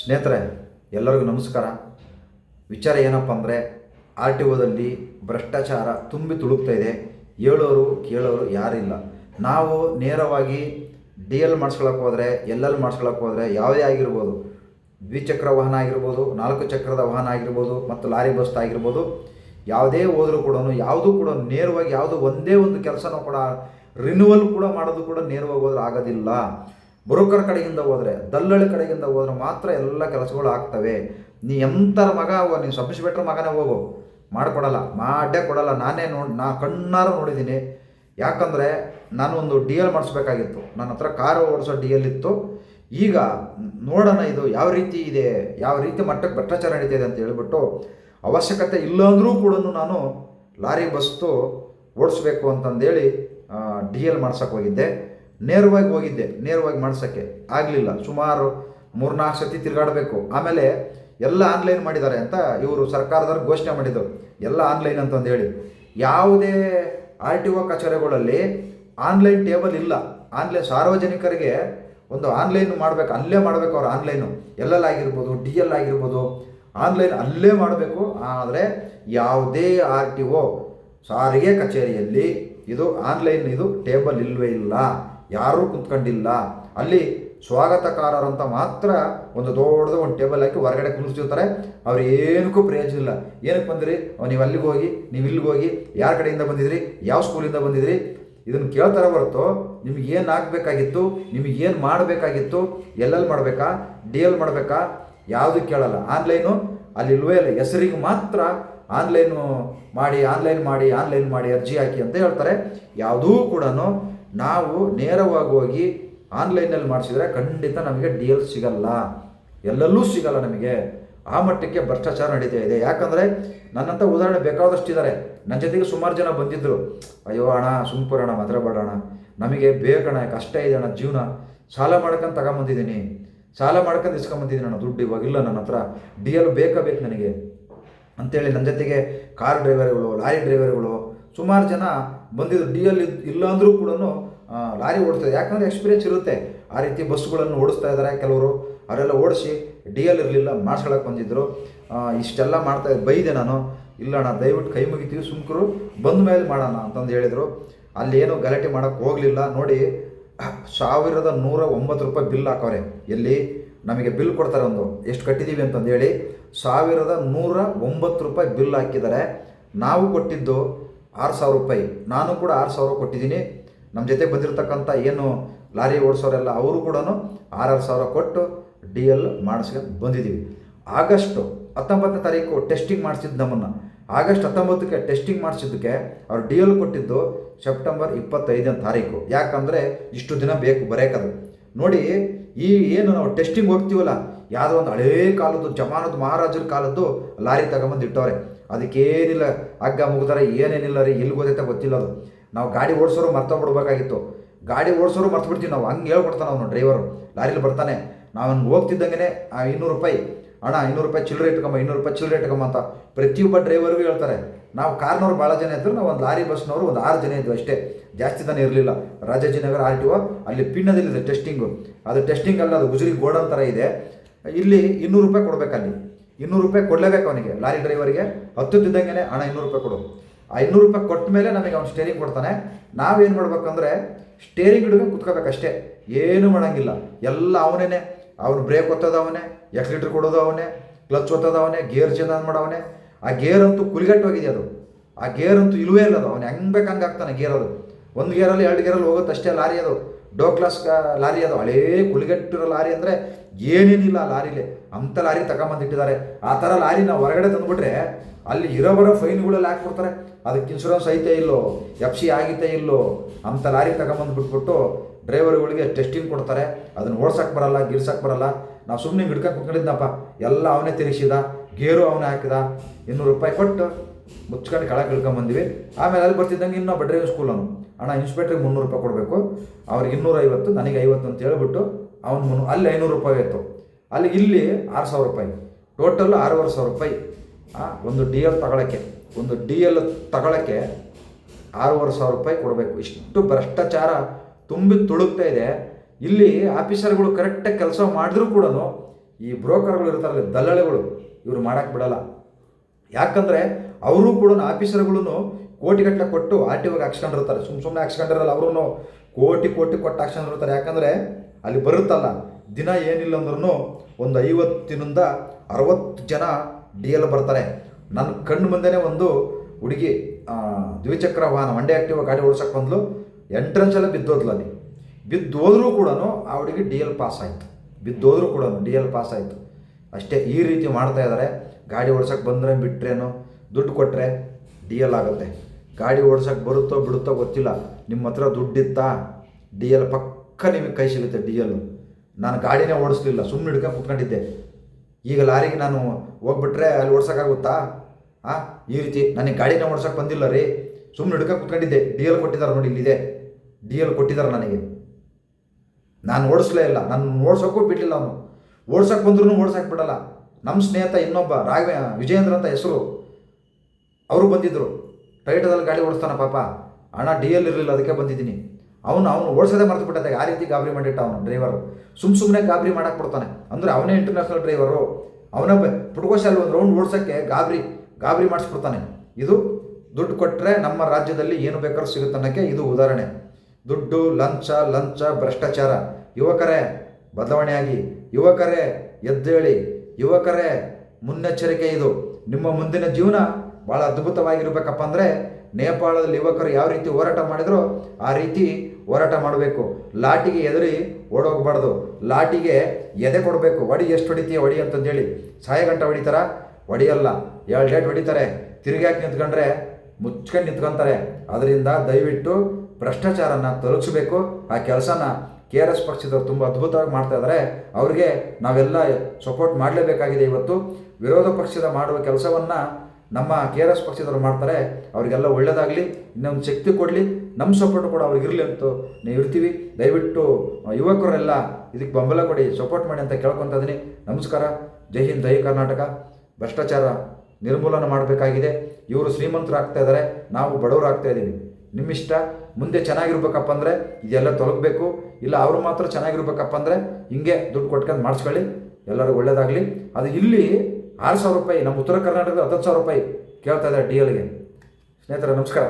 ಸ್ನೇಹಿತರೆ, ಎಲ್ಲರಿಗೂ ನಮಸ್ಕಾರ. ವಿಚಾರ ಏನಪ್ಪ ಅಂದರೆ, ಆರ್ ಟಿ ಒದಲ್ಲಿ ಭ್ರಷ್ಟಾಚಾರ ತುಂಬಿ ತುಳುಕ್ತಾ ಇದೆ. ಹೇಳೋರು ಕೇಳೋರು ಯಾರಿಲ್ಲ ನಾವು ನೇರವಾಗಿ ಡಿ ಎಲ್ ಮಾಡಿಸ್ಕೊಳಕ್ಕೆ ಹೋದರೆ, ಎಲ್ ಎಲ್ ಮಾಡಿಸ್ಕೊಳಕ್ಕೆ ಹೋದರೆ ಯಾವುದೇ ಆಗಿರ್ಬೋದು, ದ್ವಿಚಕ್ರ ವಾಹನ ಆಗಿರ್ಬೋದು, ನಾಲ್ಕು ಚಕ್ರದ ವಾಹನ ಆಗಿರ್ಬೋದು, ಮತ್ತು ಲಾರಿ ಬಸ್ ಆಗಿರ್ಬೋದು, ಯಾವುದೇ ಹೋದರೂ ಕೂಡ ಯಾವುದೂ ಕೂಡ ನೇರವಾಗಿ, ಯಾವುದು ಒಂದೇ ಒಂದು ಕೆಲಸನೂ ಕೂಡ ರಿನ್ಯೂವಲ್ ಕೂಡ ಮಾಡೋದು ಕೂಡ ನೇರವಾಗಿ ಹೋದ್ರೆ ಆಗೋದಿಲ್ಲ. ಬ್ರೋಕರ್ ಕಡೆಯಿಂದ ಹೋದರೆ, ದಲ್ಲಾಳಿ ಕಡೆಯಿಂದ ಹೋದ್ರೆ ಮಾತ್ರ ಎಲ್ಲ ಕೆಲಸಗಳು ಆಗ್ತವೆ. ನೀ ಎಂಥರ ಮಗ ನೀನು ಸಬ್ ಇನ್ಸ್ಪೆಕ್ಟರ್ ಮಗನೇ ಹೋಗು. ಮಾಡಿಕೊಡಲ್ಲ, ಮಾಡೇ ಕೊಡಲ್ಲ. ನಾನೇ ನೋಡಿ, ನಾ ಕಣ್ಣಾರು ನೋಡಿದ್ದೀನಿ. ಯಾಕಂದರೆ ನಾನು ಒಂದು ಡಿ ಎಲ್ ಮಾಡಿಸ್ಬೇಕಾಗಿತ್ತು. ನನ್ನ ಹತ್ರ ಕಾರು ಓಡಿಸೋ ಡಿ ಎಲ್ ಇತ್ತು. ಈಗ ನೋಡೋಣ ಇದು ಯಾವ ರೀತಿ ಇದೆ, ಯಾವ ರೀತಿ ಮಟ್ಟಕ್ಕೆ ಭ್ರಷ್ಟಾಚಾರ ನಡೀತಿದೆ ಅಂತ ಹೇಳ್ಬಿಟ್ಟು ಅವಶ್ಯಕತೆ ಇಲ್ಲಾಂದರೂ ಕೂಡ ನಾನು ಲಾರಿ ಬಸ್ತು ಓಡಿಸ್ಬೇಕು ಅಂತಂದೇಳಿ ಡಿ ಎಲ್ ಮಾಡ್ಸೋಕೆ ಹೋಗಿದ್ದೆ. ನೇರವಾಗಿ ಹೋಗಿದ್ದೆ, ನೇರವಾಗಿ ಮಾಡ್ಸೋಕ್ಕೆ ಆಗಲಿಲ್ಲ. ಸುಮಾರು ಮೂರ್ನಾಲ್ಕು ಸತಿ ತಿರುಗಾಡಬೇಕು. ಆಮೇಲೆ ಎಲ್ಲ ಆನ್ಲೈನ್ ಮಾಡಿದ್ದಾರೆ ಅಂತ ಇವರು ಸರ್ಕಾರದವ್ರು ಘೋಷಣೆ ಮಾಡಿದರು. ಎಲ್ಲ ಆನ್ಲೈನ್ ಅಂತಂದು ಹೇಳಿ. ಯಾವುದೇ ಆರ್ ಟಿ ಒ ಕಚೇರಿಗಳಲ್ಲಿ ಆನ್ಲೈನ್ ಟೇಬಲ್ ಇಲ್ಲ. ಆನ್ಲೈನ್ ಸಾರ್ವಜನಿಕರಿಗೆ ಒಂದು ಆನ್ಲೈನ್ ಮಾಡಬೇಕು, ಅಲ್ಲೇ ಮಾಡಬೇಕು ಅವ್ರು ಆನ್ಲೈನು ಎಲ್ ಎಲ್ ಆಗಿರ್ಬೋದು ಡಿ ಎಲ್ ಆಗಿರ್ಬೋದು ಆನ್ಲೈನ್ ಅಲ್ಲೇ ಮಾಡಬೇಕು. ಆದರೆ ಯಾವುದೇ ಆರ್ ಟಿ ಒ ಸಾರಿಗೆ ಕಚೇರಿಯಲ್ಲಿ ಇದು ಆನ್ಲೈನ್ ಇದು ಟೇಬಲ್ ಇಲ್ಲವೇ ಇಲ್ಲ, ಯಾರೂ ಕುತ್ಕೊಂಡಿಲ್ಲ. ಅಲ್ಲಿ ಸ್ವಾಗತಕಾರರಂತ ಮಾತ್ರ ಒಂದು ದೊಡ್ಡದು ಒಂದು ಟೇಬಲ್ ಹಾಕಿ ಹೊರಗಡೆ ಕುಂದಿರ್ತಿರ್ತಾರೆ ಅವ್ರು ಏನಕ್ಕೂ ಪ್ರಯೋಜನ ಇಲ್ಲ. ಏನಕ್ಕೆ ಬಂದಿರಿ? ನೀವು ಅಲ್ಲಿಗೆ ಹೋಗಿ, ನೀವು ಇಲ್ಲಿಗೆ ಹೋಗಿ, ಯಾರ ಕಡೆಯಿಂದ ಬಂದಿದ್ರಿ? ಯಾವ ಸ್ಕೂಲಿಂದ ಬಂದಿದ್ರಿ? ಇದನ್ನು ಕೇಳ್ತಾರೆ ಹೊರತು ನಿಮ್ಗೆ ಏನು ಆಗಬೇಕಾಗಿತ್ತು? ನಿಮಗೆ ಏನು ಮಾಡಬೇಕಾಗಿತ್ತು? ಎಲ್ಲೆಲ್ಲಿ ಮಾಡಬೇಕಾ? ಡಿ ಎಲ್ ಮಾಡಬೇಕಾ? ಯಾವುದು ಕೇಳಲ್ಲ. ಆನ್ಲೈನು ಅಲ್ಲಿ ಇಲ್ವೇ ಇಲ್ಲ. ಹೆಸರಿಗೆ ಮಾತ್ರ ಆನ್ಲೈನು ಮಾಡಿ, ಆನ್ಲೈನ್ ಮಾಡಿ ಆನ್ಲೈನ್ ಮಾಡಿ ಅರ್ಜಿ ಹಾಕಿ ಅಂತ ಹೇಳ್ತಾರೆ. ಯಾವುದೂ ಕೂಡ ನಾವು ನೇರವಾಗಿ ಹೋಗಿ ಆನ್ಲೈನಲ್ಲಿ ಮಾಡಿಸಿದ್ರೆ ಖಂಡಿತ ನಮಗೆ ಡಿ ಎಲ್ ಸಿಗಲ್ಲ. ಎಲ್ಲೆಲ್ಲೂ ಸಿಗಲ್ಲ ನಮಗೆ. ಆ ಮಟ್ಟಕ್ಕೆ ಭ್ರಷ್ಟಾಚಾರ ನಡೀತಾ ಇದೆ. ಯಾಕಂದರೆ ನನ್ನಂಥ ಉದಾಹರಣೆ ಬೇಕಾದಷ್ಟು ಇದ್ದಾರೆ. ನನ್ನ ಜೊತೆಗೆ ಸುಮಾರು ಜನ ಬಂದಿದ್ದರು ಅಯ್ಯೋ ಅಣ್ಣ ಮಾತ್ರ ಅಣ್ಣ. ನಮಗೆ ಬೇಕಣ್ಣ ಕಷ್ಟ ಇದೆ ಅಣ್ಣ ಜೀವನ. ಸಾಲ ಮಾಡ್ಕೊಂಡು ತಗೊಂಬಂದಿದ್ದೀನಿ. ಸಾಲ ಮಾಡ್ಕೊಂಡು ಇಸ್ಕೊಂಬಂದಿದ್ದೀನಿ ಅಣ್ಣ ದುಡ್ಡು ಇವಾಗಿಲ್ಲ ನನ್ನ ಹತ್ರ. ಡಿ ಎಲ್ ಬೇಕು ನನಗೆ? ಅಂತೇಳಿ ನನ್ನ ಜೊತೆಗೆ ಕಾರ್ ಡ್ರೈವರ್ಗಳು ಲಾರಿ ಡ್ರೈವರ್ಗಳು ಸುಮಾರು ಜನ ಬಂದಿದ್ದು ಡಿ ಎಲ್ ಇಲ್ಲ ಅಂದರೂ ಕೂಡ ಲಾರಿ ಓಡಿಸ್ತಾರೆ. ಯಾಕಂದರೆ ಎಕ್ಸ್ಪೀರಿಯನ್ಸ್ ಇರುತ್ತೆ. ಆ ರೀತಿ ಬಸ್ಸುಗಳನ್ನು ಓಡಿಸ್ತಾ ಇದ್ದಾರೆ ಕೆಲವರು. ಅವರೆಲ್ಲ ಓಡಿಸಿ ಡಿ ಎಲ್ ಇರಲಿಲ್ಲ ಮಾಡ್ಸ್ಕೊಳಕ್ಕೆ ಬಂದಿದ್ದರು ಇಷ್ಟೆಲ್ಲ ಮಾಡ್ತಾ ಬೈದೆ ನಾನು. ಇಲ್ಲ ಅಣ್ಣ, ದಯವಿಟ್ಟು ಕೈ ಮುಗಿತೀವಿ ಸುಮ್ಕರು. ಬಂದ ಮೇಲೆ ಮಾಡೋಣ ಅಂತಂದು ಹೇಳಿದರು. ಅಲ್ಲಿ ಏನು ಗಲಾಟೆ ಮಾಡೋಕ್ಕೆ ಹೋಗಲಿಲ್ಲ. ನೋಡಿ, ಸಾವಿರದ ನೂರ ಒಂಬತ್ತು ರೂಪಾಯಿ ಬಿಲ್ ಹಾಕವ್ರೆ. ಎಲ್ಲಿ? ನಮಗೆ ಬಿಲ್ ಕೊಡ್ತಾರೆ ಒಂದು. ಎಷ್ಟು ಕಟ್ಟಿದ್ದೀವಿ ಅಂತಂದು ಹೇಳಿ. ಸಾವಿರದ ನೂರ ಒಂಬತ್ತು ರೂಪಾಯಿ ಬಿಲ್ ಹಾಕಿದ್ದಾರೆ. ನಾವು ಕೊಟ್ಟಿದ್ದು ಆರು ಸಾವಿರ ರೂಪಾಯಿ. ನಾನು ಕೂಡ ಆರು ಸಾವಿರ ಕೊಟ್ಟಿದ್ದೀನಿ. ನಮ್ಮ ಜೊತೆ ಬಂದಿರತಕ್ಕಂಥ ಏನು ಲಾರಿ ಓಡಿಸೋರೆಲ್ಲ ಅವರು ಕೂಡ ಆರಾರು ಸಾವಿರ ಕೊಟ್ಟು ಡಿ ಎಲ್ ಮಾಡಿಸ್ಕೊಂಡು ಬಂದಿದ್ದೀವಿ. ಆಗಸ್ಟು ಹತ್ತೊಂಬತ್ತನೇ ತಾರೀಕು ಟೆಸ್ಟಿಂಗ್ ಮಾಡಿಸಿದ್ದು ನಮ್ಮನ್ನು. ಆಗಸ್ಟ್ ಹತ್ತೊಂಬತ್ತಕ್ಕೆ ಟೆಸ್ಟಿಂಗ್ ಮಾಡಿಸಿದ್ದಕ್ಕೆ ಅವ್ರು ಡಿ ಎಲ್ ಕೊಟ್ಟಿದ್ದು ಸೆಪ್ಟೆಂಬರ್ ಇಪ್ಪತ್ತೈದನೇ ತಾರೀಕು. ಯಾಕಂದರೆ ಇಷ್ಟು ದಿನ ಬೇಕು ಬರೇಕದು ನೋಡಿ, ಈ ಏನು ನಾವು ಟೆಸ್ಟಿಂಗ್ ಹೋಗ್ತೀವಲ್ಲ ಯಾವುದೋ ಒಂದು ಹಳೇ ಕಾಲದ್ದು ಜಮಾನದ ಮಹಾರಾಜರ ಕಾಲದ್ದು ಲಾರಿ ತಗೊಂಬಂದು ಇಟ್ಟವ್ರೆ. ಅದಕ್ಕೇನಿಲ್ಲ, ಹಗ್ಗ ಮುಗಿದಾರೆ, ಏನೇನಿಲ್ಲ ರೀ, ಎಲ್ಲಿ ಗೊತ್ತೈತೆ ಗೊತ್ತಿಲ್ಲ ಅದು. ನಾವು ಗಾಡಿ ಓಡಿಸೋರು ಮರ್ತೋಗ್ಬಿಡ್ಬೇಕಾಗಿತ್ತು ಗಾಡಿ ಓಡಿಸೋರು ಮರ್ತು ಬಿಡ್ತೀವಿ ನಾವು. ಹಂಗೆ ಹೇಳ್ಬಿಡ್ತಾನೆ ಅವನು ಡ್ರೈವರು ಲಾರಿಲಿ ಬರ್ತಾನೆ. ನಾವು ಅವ್ನು ಹೋಗ್ತಿದ್ದಂಗೆ ಆ ಇನ್ನೂರು ರೂಪಾಯಿ. ಅಣ್ಣ, ಇನ್ನೂರು ರೂಪಾಯಿ ಚಿಲ್ಲರೆ ಇಟ್ಕೊಂಬ, ಇನ್ನೂರು ರೂಪಾಯಿ ಚಿಲ್ಲರೆ ಇಟ್ಕೊಂಬ ಅಂತ ಪ್ರತಿಯೊಬ್ಬ ಡ್ರೈವರ್ಗೂ ಹೇಳ್ತಾರೆ. ನಾವು ಕಾರ್ನವ್ರು ಭಾಳ ಜನ ಇದ್ದರು ನಾವು ಒಂದು ಲಾರಿ ಬಸ್ನವರು ಒಂದು ಆರು ಜನ ಇದ್ವು ಅಷ್ಟೇ. ಜಾಸ್ತಿ ಜನ ಇರಲಿಲ್ಲ. ರಾಜಾಜಿನಗರ ಆರ್ ಟಿ ಒ ಅಲ್ಲಿ ಪಿನ್ನದಲ್ಲಿದೆ ಟೆಸ್ಟಿಂಗು ಅದು ಟೆಸ್ಟಿಂಗ್ ಅಲ್ಲ, ಅದು ಗುಜರಿ ಗೋಡನ್ ಥರ ಇದೆ. ಇಲ್ಲಿ ಇನ್ನೂರು ರೂಪಾಯಿ ಕೊಡ್ಬೇಕು ಅಲ್ಲಿ ಇನ್ನೂರು ರೂಪಾಯಿ ಕೊಡಲೇಬೇಕು ಅವನಿಗೆ, ಲಾರಿ ಡ್ರೈವರಿಗೆ. ಹತ್ತುತ್ತಿದ್ದಂಗೆ ಹಣ ಇನ್ನೂರು ರೂಪಾಯಿ ಕೊಡು. ಆ ಇನ್ನೂರು ರೂಪಾಯಿ ಕೊಟ್ಟ ಮೇಲೆ ನಮಗೆ ಅವ್ನು ಸ್ಟೇರಿಂಗ್ ಕೊಡ್ತಾನೆ. ನಾವೇನು ಮಾಡ್ಬೇಕಂದ್ರೆ ಸ್ಟೇರಿಂಗ್ ಹಿಡಿದು ಕುತ್ಕೋಬೇಕಷ್ಟೇ. ಏನು ಮಾಡೋಂಗಿಲ್ಲ. ಎಲ್ಲ ಅವನೇ ಅವನು ಬ್ರೇಕ್ ಒತ್ತೋದು ಅವನೇ ಎಕ್ಸಿಲೇಟರ್ ಕೊಡೋದು ಅವನೇ ಕ್ಲಚ್ ಒತ್ತೋದು ಅವನೇ ಗೇರ್ ಚೇಂಜ್ ಮಾಡವನೇ. ಆ ಗೇರ್ ಅಂತೂ ಕುಲಿಗಟ್ಟು ಹೋಗಿದೆ ಅದು. ಆ ಗೇರ್ ಅಂತೂ ಇಲ್ಲವೇ ಇಲ್ಲ ಅದು ಅವ್ನು ಹೆಂಗೆ ಬೇಕು ಆಗ್ತಾನೆ ಗೇರ್ ಅದು. ಒಂದು ಗೇರಲ್ಲಿ ಎರಡು ಗೇರಲ್ಲಿ ಹೋಗುತ್ತೆ ಅಷ್ಟೇ ಲಾರಿ ಅದು. ಡೋ ಕ್ಲಾಸ್ ಲಾರಿ ಅದು ಹಳೇ ಕುಲಿಗಟ್ಟಿರೋ ಲಾರಿ ಅಂದರೆ ಏನೇನಿಲ್ಲ ಆ ಲಾರಿಲಿ. ಅಂಥ ಲಾರಿ ತಗೊಂಬಂದಿಟ್ಟಿದ್ದಾರೆ ಆ ಥರ ಲಾರಿ ನಾವು ಹೊರಗಡೆ ತಂದುಬಿಟ್ರೆ ಅಲ್ಲಿ ಇರೋ ಬರೋ ಫೈನ್ಗಳೆಲ್ಲ ಹಾಕ್ಬಿಡ್ತಾರೆ. ಅದಕ್ಕೆ ಇನ್ಶೂರೆನ್ಸ್ ಐತೆ ಇಲ್ಲೋ ಎಫ್ ಸಿ ಆಗಿತ್ತೆ ಇಲ್ಲೋ ಅಂಥ ಲಾರಿ ತಗೊಂಬಂದು ಬಿಟ್ಬಿಟ್ಟು ಡ್ರೈವರ್ಗಳಿಗೆ ಟೆಸ್ಟಿಂಗ್ ಕೊಡ್ತಾರೆ. ಅದನ್ನು ಓಡ್ಸಕ್ಕೆ ಬರಲ್ಲ ಗಿರ್ಸಕ್ಕೆ ಬರಲ್ಲ. ನಾವು ಸುಮ್ಮನೆ ಹಿಡ್ಕೊಂಡು ಕುತ್ಕೊಂಡಿದ್ದಪ್ಪ ಎಲ್ಲ ಅವನೇ ತಿರುಗಿಸಿದ. ಗೇರು ಅವನೇ ಹಾಕಿದ. ಇನ್ನೂರು ರೂಪಾಯಿ ಕೊಟ್ಟು ಮುಚ್ಕೊಂಡು ಕೆಳಗೆ ಇಳ್ಕೊಂಬಂದ್ವಿ ಆಮೇಲೆ ಅಲ್ಲಿ ಬರ್ತಿದ್ದಂಗೆ ಇನ್ನೊಬ್ಬ ಡ್ರೈವಿಂಗ್ ಸ್ಕೂಲ್ ಅವನು. ಅಣ್ಣ ಇನ್ಸ್ಪೆಕ್ಟ್ರಿಗೆ ಮುನ್ನೂರು ರೂಪಾಯಿ ಕೊಡಬೇಕು. ಅವ್ರಿಗೆ ಇನ್ನೂರೈವತ್ತು, ನನಗೆ ಐವತ್ತು ಅಂತ ಹೇಳ್ಬಿಟ್ಟು ಅವ್ನು ಮುನ್ನೂ, ಅಲ್ಲಿ ಐನೂರು ರೂಪಾಯಿ ಆಯಿತು. ಅಲ್ಲಿ ಇಲ್ಲಿ ಆರು ಸಾವಿರ ರೂಪಾಯಿ. ಟೋಟಲ್ ಆರೂವರೆ ಸಾವಿರ ರೂಪಾಯಿ. ಒಂದು ಡಿ ಎಲ್ ತಗೊಳಕ್ಕೆ, ಒಂದು ಡಿ ಎಲ್ ತಗೊಳಕ್ಕೆ ಆರೂವರೆ ಸಾವಿರ ರೂಪಾಯಿ ಕೊಡಬೇಕು. ಇಷ್ಟು ಭ್ರಷ್ಟಾಚಾರ ತುಂಬಿ ತುಳುಕ್ತಾ ಇದೆ. ಇಲ್ಲಿ ಆಫೀಸರ್ಗಳು ಕರೆಕ್ಟಾಗಿ ಕೆಲಸ ಮಾಡಿದ್ರೂ ಕೂಡ ಈ ಬ್ರೋಕರ್ಗಳು ಇರ್ತಾರಲ್ಲ, ದಲ್ಲಾಳಿಗಳು, ಇವರು ಮಾಡೋಕ್ಕೆ ಬಿಡಲ್ಲ. ಯಾಕಂದರೆ ಅವರು ಕೂಡ ಆಫೀಸರ್ಗಳು ಕೋಟಿಗಟ್ಟಲೆ ಕೊಟ್ಟು ಆರ್ ಟಿ ಒಗೆ ಹಾಕ್ಸ್ಕೊಂಡಿರ್ತಾರೆ. ಸುಮ್ಮ ಸುಮ್ಮನೆ ಹಾಕ್ಸ್ಕೊಂಡಿರಲ್ಲ ಅವರು ಕೋಟಿ ಕೋಟಿ ಕೊಟ್ಟು ಹಾಕ್ಸ್ಕೊಂಡಿರ್ತಾರೆ. ಯಾಕಂದರೆ ಅಲ್ಲಿ ಬರುತ್ತಲ್ಲ, ದಿನ ಏನಿಲ್ಲ ಅಂದ್ರೂ ಒಂದು ಐವತ್ತಿನಿಂದ ಅರವತ್ತು ಜನ ಡಿ ಎಲ್ ಬರ್ತಾರೆ. ನನ್ನ ಕಣ್ಣು ಮುಂದೆನೇ ಒಂದು ಹುಡುಗಿ ದ್ವಿಚಕ್ರ ವಾಹನ ಮಂಡ್ಯ ಆಕ್ಟಿವ್ ಗಾಡಿ ಓಡ್ಸಕ್ಕೆ ಬಂದ್ಲು. ಎಂಟ್ರೆನ್ಸಲ್ಲೇ ಬಿದ್ದೋದ್ಲು ಅಲ್ಲಿ. ಬಿದ್ದೋದ್ರೂ ಕೂಡ ಆ ಹುಡುಗಿ ಡಿ ಎಲ್ ಪಾಸ್ ಆಯಿತು. ಬಿದ್ದೋದ್ರೂ ಕೂಡ ಡಿ ಎಲ್ ಪಾಸ್ ಆಯಿತು. ಅಷ್ಟೇ ಈ ರೀತಿ ಮಾಡ್ತಾ ಇದ್ದಾರೆ ಗಾಡಿ ಓಡಿಸಕ್ಕೆ ಬಂದರೆ ಬಿಟ್ರೇನು ದುಡ್ಡು ಕೊಟ್ಟರೆ ಡಿ ಎಲ್ ಆಗುತ್ತೆ. ಗಾಡಿ ಓಡಿಸೋಕೆ ಬರುತ್ತೋ ಬಿಡುತ್ತೋ ಗೊತ್ತಿಲ್ಲ. ನಿಮ್ಮ ಹತ್ರ ದುಡ್ಡಿತ್ತಾ ಡಿ ಎಲ್ ಪಕ್ಕ ನಿಮಗೆ ಕೈ ಸಿಗುತ್ತೆ ಡಿ ಎಲ್ ನಾನು ಗಾಡಿನೇ ಓಡಿಸ್ಲಿಲ್ಲ ಸುಮ್ಮನೆ ಹಿಡ್ಕೊಂಡು ಕುತ್ಕೊಂಡಿದ್ದೆ. ಈಗ ಲಾರಿಗೆ ನಾನು ಹೋಗ್ಬಿಟ್ರೆ ಅಲ್ಲಿ ಓಡ್ಸೋಕ್ಕಾಗುತ್ತಾ? ಆ, ಈ ರೀತಿ ನನಗೆ ಗಾಡಿನೇ ಓಡ್ಸೋಕೆ ಬಂದಿಲ್ಲ ರೀ. ಸುಮ್ಮನೆ ಹಿಡ್ಕೊಂಡು ಕುತ್ಕೊಂಡಿದ್ದೆ. ಡಿ ಎಲ್ ಕೊಟ್ಟಿದ್ದಾರೆ ನೋಡಿ, ಇಲ್ಲಿದೆ. ಡಿ ಎಲ್ ಕೊಟ್ಟಿದ್ದಾರೆ ನನಗೆ. ನಾನು ಓಡಿಸ್ಲೇ ಇಲ್ಲ. ನಾನು ಓಡ್ಸೋಕ್ಕೂ ಬಿಟ್ಟಿಲ್ಲ ಅವನು. ಓಡ್ಸಕ್ಕೆ ಬಂದ್ರೂ ಓಡ್ಸೋಕೆ ಬಿಡಲ್ಲ. ನಮ್ಮ ಸ್ನೇಹಿತ ಇನ್ನೊಬ್ಬ, ರಾಘವ, ವಿಜಯೇಂದ್ರ ಅಂತ ಹೆಸರು. ಅವರು ಬಂದಿದ್ದರು ಟೈಟದಲ್ಲಿ ಗಾಡಿ ಓಡಿಸ್ತಾನೆ ಪಾಪ. ಹಣ ಡಿ ಎಲ್ ಇರಲಿಲ್ಲ, ಅದಕ್ಕೆ ಬಂದಿದ್ದೀನಿ. ಅವನು ಅವನು ಓಡಿಸೋದೇ ಮರೆತು ಬಿಟ್ಟದೆ ಆ ರೀತಿ ಗಾಬರಿ ಮಾಡಿಟ್ಟ ಅವನು ಡ್ರೈವರು ಸುಮ್ಮ ಸುಮ್ಮನೆ ಗಾಬರಿ ಮಾಡಕ್ಕೆ ಕೊಡ್ತಾನೆ ಅಂದರೆ ಅವನೇ ಇಂಟರ್ನ್ಯಾಷನಲ್ ಡ್ರೈವರು ಅವನೇ ಪುಟ್ಕೋಶಲ್ಲಿ ಒಂದು ರೌಂಡ್ ಓಡಿಸೋಕ್ಕೆ ಗಾಬರಿ ಗಾಬರಿ ಮಾಡಿಸ್ಬಿಡ್ತಾನೆ. ಇದು ದುಡ್ಡು ಕೊಟ್ಟರೆ ನಮ್ಮ ರಾಜ್ಯದಲ್ಲಿ ಏನು ಬೇಕಾದ್ರೂ ಸಿಗುತ್ತೆ ಅನ್ನೋಕ್ಕೆ ಇದು ಉದಾಹರಣೆ. ದುಡ್ಡು, ಲಂಚ ಲಂಚ, ಭ್ರಷ್ಟಾಚಾರ. ಯುವಕರೇ, ಬದಲಾವಣೆಯಾಗಿ. ಯುವಕರೇ, ಎದ್ದೇಳಿ. ಯುವಕರೇ, ಮುನ್ನೆಚ್ಚರಿಕೆ ಇದು. ನಿಮ್ಮ ಮುಂದಿನ ಜೀವನ ಭಾಳ ಅದ್ಭುತವಾಗಿರಬೇಕಪ್ಪ ಅಂದರೆ ನೇಪಾಳದಲ್ಲಿ ಯುವಕರು ಯಾವ ರೀತಿ ಹೋರಾಟ ಮಾಡಿದ್ರು ಆ ರೀತಿ ಹೋರಾಟ ಮಾಡಬೇಕು. ಲಾಟಿಗೆ ಎದುರಿ ಓಡೋಗ್ಬಾರ್ದು. ಲಾಟಿಗೆ ಎದೆ ಕೊಡಬೇಕು. ಒಡಿ ಎಷ್ಟು ಹೊಡಿತೀಯ ಒಡಿ ಅಂತಂದೇಳಿ. ಸಾಯಗಂಟ ಹೊಡಿತಾರ? ಹೊಡಿಯಲ್ಲ. ಎರಡು ಡೇಟ್ ಹೊಡಿತಾರೆ. ತಿರುಗ್ಯಾಕೆ ನಿಂತ್ಕೊಂಡ್ರೆ ಮುಚ್ಕೊಂಡು ನಿಂತ್ಕೊಂತಾರೆ. ಅದರಿಂದ ದಯವಿಟ್ಟು ಭ್ರಷ್ಟಾಚಾರನ ತೊಲಗಿಸ್ಬೇಕು ಆ ಕೆಲಸನ ಕೆ ಆರ್ ಎಸ್ ಪಕ್ಷದವ್ರು ತುಂಬ ಅದ್ಭುತವಾಗಿ ಮಾಡ್ತಾ ಇದ್ದಾರೆ ಅವ್ರಿಗೆ ನಾವೆಲ್ಲ ಸಪೋರ್ಟ್ ಮಾಡಲೇಬೇಕಾಗಿದೆ ಇವತ್ತು. ವಿರೋಧ ಪಕ್ಷದ ಮಾಡುವ ಕೆಲಸವನ್ನು ನಮ್ಮ ಕೆ ಆರ್ ಎಸ್ ಪಕ್ಷದವರು ಮಾಡ್ತಾರೆ, ಅವರಿಗೆಲ್ಲ ಒಳ್ಳೇದಾಗಲಿ, ಇನ್ನೊಂದು ಶಕ್ತಿ ಕೊಡಲಿ ನಮ್ಮ ಸಪೋರ್ಟ್ ಕೂಡ ಅವ್ರಿಗಿರಲಿ ಅಂತ ನೀವು ಇರ್ತೀವಿ. ದಯವಿಟ್ಟು ಯುವಕರೆಲ್ಲ ಇದಕ್ಕೆ ಬೆಂಬಲ ಕೊಡಿ ಸಪೋರ್ಟ್ ಮಾಡಿ ಅಂತ ಕೇಳ್ಕೊತಾ ಇದ್ದೀನಿ ನಮಸ್ಕಾರ. ಜೈ ಹಿಂದ್, ಜೈ ಕರ್ನಾಟಕ. ಭ್ರಷ್ಟಾಚಾರ ನಿರ್ಮೂಲನೆ ಮಾಡಬೇಕಾಗಿದೆ. ಇವರು ಶ್ರೀಮಂತರು ಆಗ್ತಾ ಇದ್ದಾರೆ ನಾವು ಬಡವರಾಗ್ತಾ ಇದ್ದೀವಿ ನಿಮ್ಮಿಷ್ಟ, ಮುಂದೆ ಚೆನ್ನಾಗಿರ್ಬೇಕಪ್ಪ ಅಂದರೆ ಇದೆಲ್ಲ ತೊಲಗಬೇಕು. ಇಲ್ಲ ಅವರು ಮಾತ್ರ ಚೆನ್ನಾಗಿರ್ಬೇಕಪ್ಪ ಅಂದರೆ ಹಿಂಗೆ ದುಡ್ಡು ಕೊಟ್ಕೊಂಡು ಮಾಡಿಸ್ಕೊಳ್ಳಿ. ಎಲ್ಲರಿಗೂ ಒಳ್ಳೇದಾಗಲಿ. ಅದು ಇಲ್ಲಿ ಆರು ಸಾವಿರ ರೂಪಾಯಿ, ನಮ್ಮ ಉತ್ತರ ಕರ್ನಾಟಕದ ಹತ್ತತ್ತು ಸಾವಿರ ರೂಪಾಯಿ ಕೇಳ್ತಾ ಇದ್ದಾರೆ ಡಿ ಎಲ್ಗೆ ಸ್ನೇಹಿತರೆ, ನಮಸ್ಕಾರ.